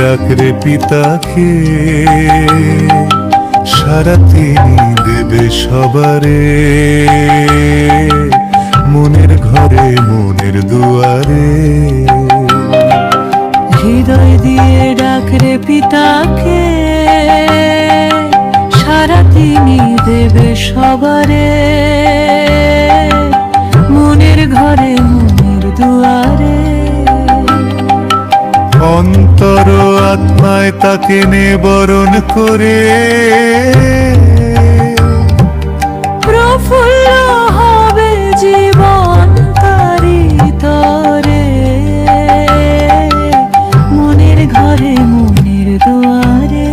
ডাকরে পিতাকে, সারা তিনি দেবে সবারে। মনের ঘরে, মনের দুয়ারে। হৃদয় দিয়ে ডাকরে পিতাকে, সারা তিনি দেবে সবারে। মনের ঘরে আত্মায় তাকে নে বরণ করে। প্রফুল্ল হবে জীবন তারি তরে। মনের ঘরে মনের দুয়ারে।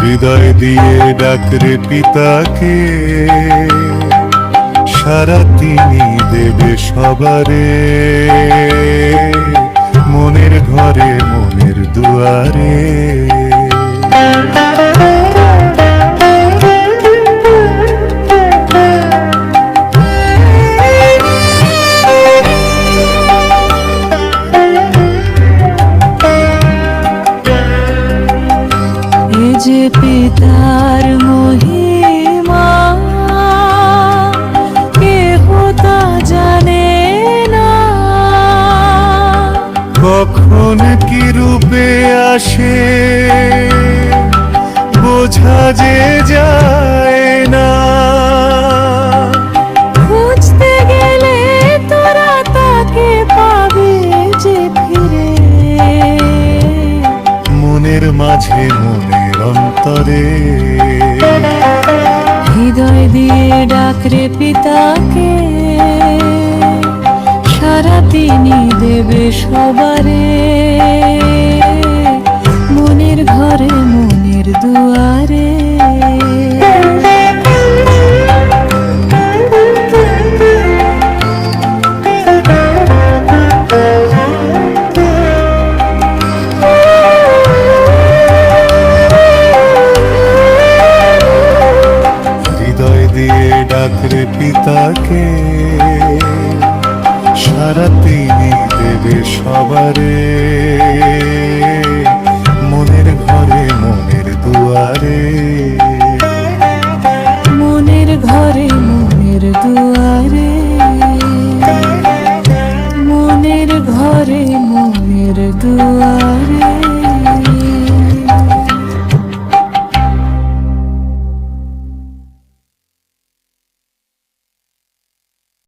হৃদয় দিয়ে ডাকরে পিতাকে। সারা তিনি দেবে সবারে। মনের ঘরে মনের দুয়ারে এ যে পিতার মহিমা কখন কি রূপে আসে? বোঝা যে যায় না। খুঁজতে গেলে তোরা তাকে পাবে যে ফিরে। মনের মাঝে মনের অন্তরে। হৃদয় দিয়ে ডাকরে পিতাকে। সবারে। মনের ঘরে মনের দুয়ারে। দিয়ে ডাকরে পিতাকে সারা দেবে সবারে। মনের ঘরে মনের দুয়ারে। মনের ঘরে মনের দুয়ারে। মনের ঘরে মনের দুয়ারে।